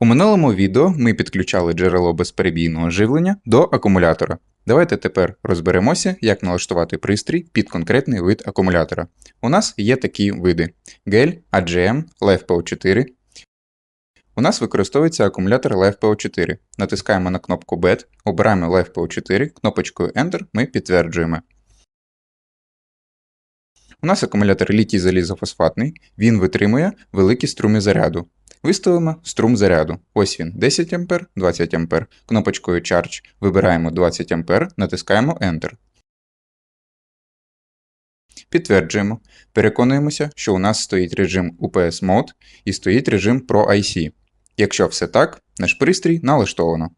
У минулому відео ми підключали джерело безперебійного живлення до акумулятора. Давайте тепер розберемося, як налаштувати пристрій під конкретний вид акумулятора. У нас є такі види: GEL, AGM, LiFePO4. У нас використовується акумулятор LiFePO4. Натискаємо на кнопку BED, обираємо LiFePO4, кнопочкою Enter ми підтверджуємо. У нас акумулятор літій залізофосфатний, він витримує великі струми заряду. Виставимо струм заряду. Ось він 10 А, 20 А. Кнопочкою Charge вибираємо 20 А, натискаємо Enter. Підтверджуємо. Переконуємося, що у нас стоїть режим UPS Mode і стоїть режим Pro IC. Якщо все так, наш пристрій налаштовано.